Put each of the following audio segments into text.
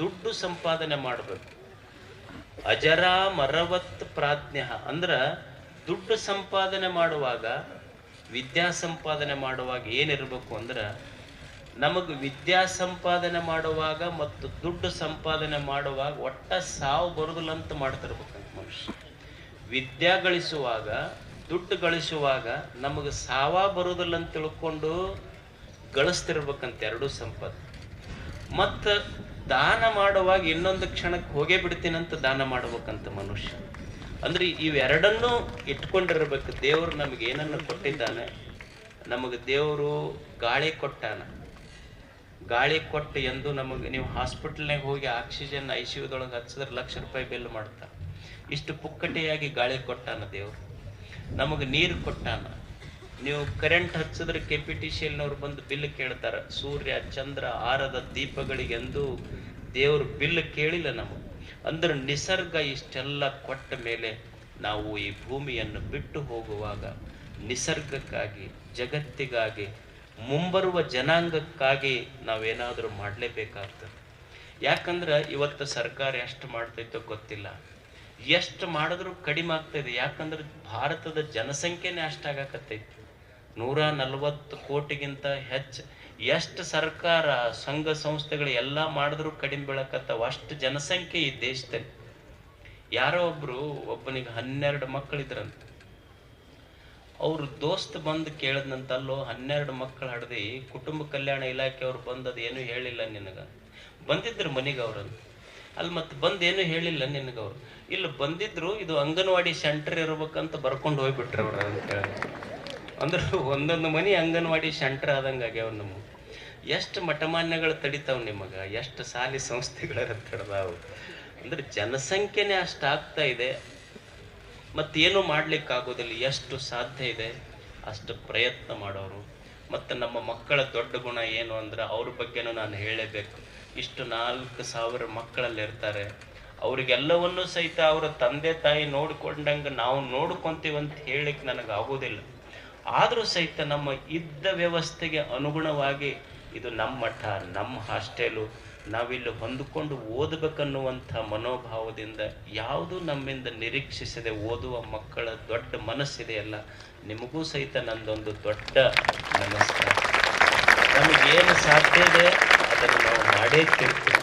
ದುಡ್ಡು ಸಂಪಾದನೆ ಮಾಡಬೇಕು. ಅಜರ ಮರವತ್ ಪ್ರಾಜ್ಞ. ಅಂದ್ರ ದುಡ್ಡು ಸಂಪಾದನೆ ಮಾಡುವಾಗ, ವಿದ್ಯಾ ಸಂಪಾದನೆ ಮಾಡುವಾಗ ಏನಿರಬೇಕು ಅಂದ್ರೆ, ನಮಗೆ ವಿದ್ಯಾ ಸಂಪಾದನೆ ಮಾಡುವಾಗ ಮತ್ತು ದುಡ್ಡು ಸಂಪಾದನೆ ಮಾಡುವಾಗ ಒಟ್ಟ ಸಾವು ಬರುದಿಲ್ಲ ಅಂತ ಮಾಡ್ತಿರ್ಬೇಕಂತ ಮನುಷ್ಯ. ವಿದ್ಯಾ ಗಳಿಸುವಾಗ, ದುಡ್ಡು ಗಳಿಸುವಾಗ ನಮಗೆ ಸಾವ ಬರುದಿಲ್ಲ ಅಂತ ತಿಳ್ಕೊಂಡು ಗಳಿಸ್ತಿರ್ಬೇಕಂತ ಎರಡೂ ಸಂಪಾದನೆ ಮತ್ತು ದಾನ ಮಾಡುವಾಗ ಇನ್ನೊಂದು ಕ್ಷಣಕ್ಕೆ ಹೋಗೇ ಬಿಡ್ತೀನಂತ ದಾನ ಮಾಡ್ಬೇಕಂತ ಮನುಷ್ಯ. ಅಂದ್ರೆ ಇವೆರಡನ್ನೂ ಇಟ್ಕೊಂಡಿರ್ಬೇಕು. ದೇವರು ನಮ್ಗೆ ಏನನ್ನು ಕೊಟ್ಟಿದ್ದಾನೆ, ನಮಗೆ ದೇವರು ಗಾಳಿ ಕೊಟ್ಟಾನ. ಗಾಳಿ ಕೊಟ್ಟು ಎಂದು ನಮಗೆ, ನೀವು ಹಾಸ್ಪಿಟಲ್ನಾಗ ಹೋಗಿ ಆಕ್ಸಿಜನ್ ಐ ಸಿ ಯುದೊಳಗೆ ಹಚ್ಚಿದ್ರೆ ಲಕ್ಷ ರೂಪಾಯಿ ಬಿಲ್ ಮಾಡ್ತಾನೆ. ಇಷ್ಟು ಪುಕ್ಕಟೆಯಾಗಿ ಗಾಳಿ ಕೊಟ್ಟಾನ ದೇವರು. ನಮಗೆ ನೀರು ಕೊಟ್ಟಾನ. ನೀವು ಕರೆಂಟ್ ಹಚ್ಚಿದ್ರೆ ಕೆ ಪಿ ಟಿ ಸಿ ಎಲ್ನವ್ರು ಬಂದು ಬಿಲ್ ಕೇಳ್ತಾರೆ. ಸೂರ್ಯ, ಚಂದ್ರ, ಆರದ ದೀಪಗಳಿಗೆಂದು ದೇವ್ರ ಬಿಲ್ ಕೇಳಿಲ್ಲ ನಮಗೆ. ಅಂದ್ರೆ ನಿಸರ್ಗ ಇಷ್ಟೆಲ್ಲ ಕೊಟ್ಟ ಮೇಲೆ ನಾವು ಈ ಭೂಮಿಯನ್ನು ಬಿಟ್ಟು ಹೋಗುವಾಗ ನಿಸರ್ಗಕ್ಕಾಗಿ, ಜಗತ್ತಿಗಾಗಿ, ಮುಂಬರುವ ಜನಾಂಗಕ್ಕಾಗಿ ನಾವೇನಾದರೂ ಮಾಡಲೇಬೇಕಾಗ್ತದೆ. ಯಾಕಂದ್ರೆ ಇವತ್ತು ಸರ್ಕಾರ ಎಷ್ಟು ಮಾಡ್ತೈತೋ ಗೊತ್ತಿಲ್ಲ. ಎಷ್ಟು ಮಾಡಿದ್ರೂ ಕಡಿಮೆ ಆಗ್ತದೆ ಯಾಕಂದ್ರೆ ಭಾರತದ ಜನಸಂಖ್ಯೆನೇ ಅಷ್ಟಾಗಕತ್ತೈತಿ ನೂರ ನಲವತ್ತು ಕೋಟಿಗಿಂತ ಹೆಚ್ಚು. ಎಷ್ಟು ಸರ್ಕಾರ, ಸಂಘ ಸಂಸ್ಥೆಗಳು ಎಲ್ಲ ಮಾಡಿದ್ರು ಕಡಿಮೆ ಬೀಳಕತ್ತಾವ? ಅಷ್ಟು ಜನಸಂಖ್ಯೆ ಈ ದೇಶದಲ್ಲಿ. ಯಾರೋ ಒಬ್ರು, ಒಬ್ಬನಿಗೆ ಹನ್ನೆರಡು ಮಕ್ಕಳಿದ್ರಂತ. ಅವ್ರ ದೋಸ್ತ್ ಬಂದು ಕೇಳಿದ್ನಂತಲ್ಲೋ ಹನ್ನೆರಡು ಮಕ್ಕಳು ಹಡ್ದಿ ಕುಟುಂಬ ಕಲ್ಯಾಣ ಇಲಾಖೆಯವ್ರು ಬಂದದು ಏನೂ ಹೇಳಿಲ್ಲ ನಿನಗ. ಬಂದಿದ್ರು ಮನೆಗೆ ಅವ್ರಂತ ಅಲ್ಲಿ ಮತ್ತೆ ಬಂದು ಏನು ಹೇಳಿಲ್ಲ ನಿನಗವ್ರು ಇಲ್ಲಿ ಬಂದಿದ್ರು ಇದು ಅಂಗನವಾಡಿ ಸೆಂಟರ್ ಇರ್ಬೇಕಂತ ಬರ್ಕೊಂಡು ಹೋಗ್ಬಿಟ್ರು ಅವ್ರು ಅಂತ ಹೇಳಿ. ಅಂದ್ರೆ ಒಂದೊಂದು ಮನೆ ಅಂಗನವಾಡಿ ಸೆಂಟರ್ ಆದಂಗೆ ಆಗ್ಯಾವ ನಮಗೆ ಎಷ್ಟು ಮಠಮಾನ್ಯಗಳು ತಡಿತಾವೆ ನಿಮಗೆ, ಎಷ್ಟು ಸಾಲಿ ಸಂಸ್ಥೆಗಳ ತಡೆದಾವು. ಅಂದ್ರೆ ಜನಸಂಖ್ಯೆನೇ ಅಷ್ಟು ಆಗ್ತಾ ಇದೆ. ಮತ್ತೇನು ಮಾಡ್ಲಿಕ್ಕೆ ಆಗೋದಿಲ್ಲ ಎಷ್ಟು ಸಾಧ್ಯ ಇದೆ, ಅಷ್ಟು ಪ್ರಯತ್ನ ಮಾಡೋರು. ಮತ್ತು ನಮ್ಮ ಮಕ್ಕಳ ದೊಡ್ಡ ಗುಣ ಏನು ಅಂದ್ರೆ ಅವ್ರ ಬಗ್ಗೆನೂ ನಾನು ಹೇಳಬೇಕು. ಇಷ್ಟು ನಾಲ್ಕು ಸಾವಿರ ಮಕ್ಕಳಲ್ಲಿ ಇರ್ತಾರೆ ಅವ್ರಿಗೆಲ್ಲವನ್ನೂ ಸಹಿತ ಅವರ ತಂದೆ ತಾಯಿ ನೋಡಿಕೊಂಡಂಗೆ ನಾವು ನೋಡ್ಕೊಂತೀವಂತ ಹೇಳಿಕ್ಕೆ ನನಗೆ ಆಗೋದಿಲ್ಲ ಆದರೂ ಸಹಿತ ನಮ್ಮ ಇದ್ದ ವ್ಯವಸ್ಥೆಗೆ ಅನುಗುಣವಾಗಿ ಇದು ನಮ್ಮ ಮಠ ನಮ್ಮ ಹಾಸ್ಟೆಲು, ನಾವಿಲ್ಲಿ ಹೊಂದಿಕೊಂಡು ಓದಬೇಕನ್ನುವಂಥ ಮನೋಭಾವದಿಂದ ಯಾವುದು ನಮ್ಮಿಂದ ನಿರೀಕ್ಷಿಸದೆ ಓದುವ ಮಕ್ಕಳ ದೊಡ್ಡ ಮನಸ್ಸಿದೆಯಲ್ಲ ನಿಮಗೂ ಸಹಿತ ನಂದೊಂದು ದೊಡ್ಡ ನಮಸ್ಕಾರ. ನಮಗೇನು ಸಾಧ್ಯ ಇದೆ ಅದನ್ನು ನಾವು ಮಾಡೇ ತಿರ್ತೀವಿ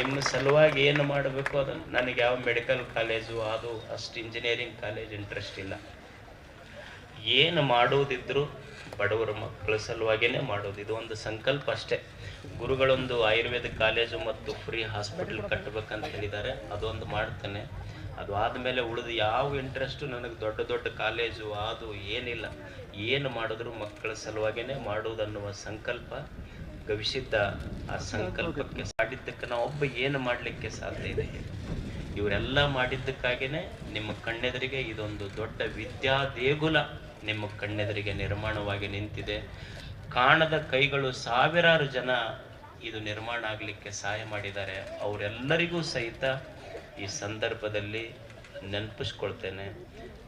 ನಿಮ್ಮ ಸಲುವಾಗಿ ಏನು ಮಾಡಬೇಕು ಅದನ್ನು, ನನಗೆ ಯಾವ ಮೆಡಿಕಲ್ ಕಾಲೇಜು, ಅದು ಅಷ್ಟು ಇಂಜಿನಿಯರಿಂಗ್ ಕಾಲೇಜ್ ಇಂಟ್ರೆಸ್ಟ್ ಇಲ್ಲ. ಏನು ಮಾಡೋದಿದ್ರು ಬಡವರ ಮಕ್ಕಳ ಸಲುವಾಗಿನೇ ಮಾಡೋದು ಇದು ಒಂದು ಸಂಕಲ್ಪ ಅಷ್ಟೇ. ಗುರುಗಳೊಂದು ಆಯುರ್ವೇದ ಕಾಲೇಜು ಮತ್ತು ಫ್ರೀ ಹಾಸ್ಪಿಟಲ್ ಕಟ್ಟಬೇಕಂತ ಹೇಳಿದ್ದಾರೆ. ಅದೊಂದು ಮಾಡ್ತೇನೆ. ಅದು ಆದಮೇಲೆ ಉಳಿದು ಯಾವ ಇಂಟ್ರೆಸ್ಟು ನನಗೆ ದೊಡ್ಡ ದೊಡ್ಡ ಕಾಲೇಜು, ಅದು ಏನಿಲ್ಲ. ಏನು ಮಾಡಿದ್ರು ಮಕ್ಕಳ ಸಲುವಾಗಿನೇ ಮಾಡುವುದನ್ನುವ ಸಂಕಲ್ಪ ಗವಿಸಿದ್ದ ಆ ಸಂಕಲ್ಪಕ್ಕೆ ಮಾಡಿದ್ದಕ್ಕೆ ನಾವು ಒಬ್ಬ ಏನು ಮಾಡಲಿಕ್ಕೆ ಸಾಧ್ಯ ಇದೆ ಇವರೆಲ್ಲ ಮಾಡಿದ್ದಕ್ಕಾಗಿಯೇ ನಿಮ್ಮ ಕಣ್ಣೆದರಿಗೆ ಇದೊಂದು ದೊಡ್ಡ ವಿದ್ಯಾ ದೇಗುಲ ನಿಮ್ಮ ಕಣ್ಣೆದರಿಗೆ ನಿರ್ಮಾಣವಾಗಿ ನಿಂತಿದೆ. ಕಾಣದ ಕೈಗಳು ಸಾವಿರಾರು ಜನ ಇದು ನಿರ್ಮಾಣ ಆಗಲಿಕ್ಕೆ ಸಹಾಯ ಮಾಡಿದ್ದಾರೆ. ಅವರೆಲ್ಲರಿಗೂ ಸಹಿತ ಈ ಸಂದರ್ಭದಲ್ಲಿ ನೆನಪಿಸ್ಕೊಳ್ತೇನೆ.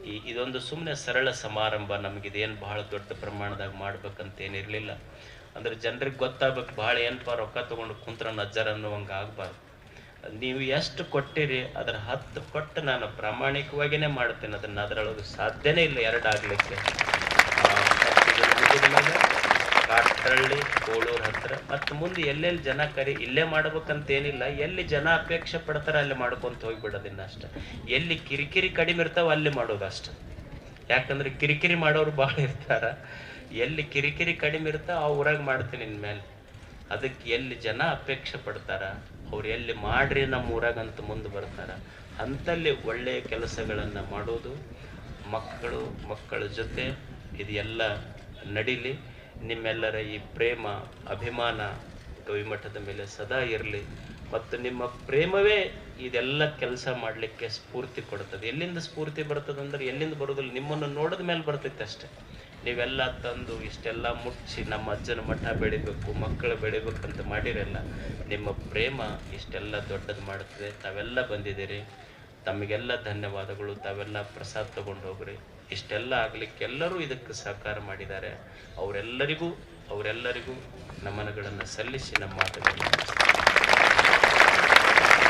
ಈ ಇದೊಂದು ಸುಮ್ಮನೆ ಸರಳ ಸಮಾರಂಭ. ನಮಗಿದೇನು ಬಹಳ ದೊಡ್ಡ ಪ್ರಮಾಣದಾಗ ಮಾಡ್ಬೇಕಂತೇನಿರಲಿಲ್ಲ ಅಂದ್ರೆ ಜನರಿಗೆ ಗೊತ್ತಾಗ್ಬೇಕು, ಭಾಳ ಏನಪ್ಪ ರೊಕ್ಕ ತಗೊಂಡು ಕುಂತ್ರ ನಜ್ಜರ ಅನ್ನುವಂಗೆ ಆಗಬಾರ್ದು. ನೀವು ಎಷ್ಟು ಕೊಟ್ಟಿರಿ, ಅದರ ಹತ್ತು ಕೊಟ್ಟು ನಾನು ಪ್ರಾಮಾಣಿಕವಾಗಿಯೇ ಮಾಡ್ತೇನೆ ಅದನ್ನು ಅದರೊಳಗೆ ಸಾಧ್ಯನೇ ಇಲ್ಲ ಎರಡು ಆಗಲಿಕ್ಕೆ ಕಾಟರಳ್ಳಿ ಕೋಳೂರು ಹತ್ರ ಮತ್ತು ಮುಂದೆ ಎಲ್ಲೆಲ್ಲಿ ಜನ ಕರಿ, ಇಲ್ಲೇ ಮಾಡ್ಬೇಕಂತೇನಿಲ್ಲ. ಎಲ್ಲಿ ಜನ ಅಪೇಕ್ಷೆ ಪಡ್ತಾರೆ ಅಲ್ಲಿ ಮಾಡ್ಕೊಂತ ಹೋಗ್ಬಿಡೋದಿನ್ನ ಅಷ್ಟೆ ಎಲ್ಲಿ ಕಿರಿಕಿರಿ ಕಡಿಮೆ ಇರ್ತಾವ ಅಲ್ಲಿ ಮಾಡೋದು ಅಷ್ಟೆ. ಯಾಕಂದ್ರೆ ಕಿರಿಕಿರಿ ಮಾಡೋರು ಭಾಳ ಇರ್ತಾರ. ಎಲ್ಲಿ ಕಿರಿಕಿರಿ ಕಡಿಮೆ ಇರ್ತಾವ ಆ ಊರಾಗ ಮಾಡ್ತೀನಿ ಇನ್ಮೇಲೆ. ಅದಕ್ಕೆ ಎಲ್ಲಿ ಜನ ಅಪೇಕ್ಷೆ ಪಡ್ತಾರ ಅವ್ರು ಎಲ್ಲಿ ಮಾಡ್ರಿ ನಮ್ಮ ಊರಾಗಂತ ಮುಂದೆ ಬರ್ತಾರೆ. ಅಂಥಲ್ಲಿ ಒಳ್ಳೆಯ ಕೆಲಸಗಳನ್ನು ಮಾಡೋದು, ಮಕ್ಕಳು, ಮಕ್ಕಳ ಜೊತೆ ಇದೆಲ್ಲ ನಡೀಲಿ. ನಿಮ್ಮೆಲ್ಲರ ಈ ಪ್ರೇಮ, ಅಭಿಮಾನ ಗವಿಮಠದ ಮೇಲೆ ಸದಾ ಇರಲಿ. ಮತ್ತು ನಿಮ್ಮ ಪ್ರೇಮವೇ ಇದೆಲ್ಲ ಕೆಲಸ ಮಾಡಲಿಕ್ಕೆ ಸ್ಫೂರ್ತಿ ಕೊಡ್ತದೆ. ಎಲ್ಲಿಂದ ಸ್ಫೂರ್ತಿ ಬರ್ತದೆ ಅಂದ್ರೆ ಎಲ್ಲಿಂದ ಬರೋದಿಲ್ಲ, ನಿಮ್ಮನ್ನು ನೋಡಿದ ಮೇಲೆ ಬರ್ತೈತೆ ಅಷ್ಟೇ. ನೀವೆಲ್ಲ ತಂದು ಇಷ್ಟೆಲ್ಲ ಮುಚ್ಚಿ ನಮ್ಮ ಅಜ್ಜನ ಮಠ ಬೆಳಿಬೇಕು, ಮಕ್ಕಳು ಅಂತ ಮಾಡಿರಲ್ಲ, ನಿಮ್ಮ ಪ್ರೇಮ ಇಷ್ಟೆಲ್ಲ ದೊಡ್ಡದು ಮಾಡುತ್ತದೆ. ತಾವೆಲ್ಲ ಬಂದಿದ್ದೀರಿ. ತಮಗೆಲ್ಲ ಧನ್ಯವಾದಗಳು. ತಾವೆಲ್ಲ ಪ್ರಸಾದ ತಗೊಂಡು ಹೋಗ್ರಿ. ಇಷ್ಟೆಲ್ಲ ಆಗ್ಲಿಕ್ಕೆ ಎಲ್ಲರೂ ಇದಕ್ಕೆ ಸಹಕಾರ ಮಾಡಿದ್ದಾರೆ. ಅವರೆಲ್ಲರಿಗೂ ಅವರೆಲ್ಲರಿಗೂ ನಮನಗಳನ್ನು ಸಲ್ಲಿಸಿ ನಮ್ಮ ಮಾತುಗಳನ್ನು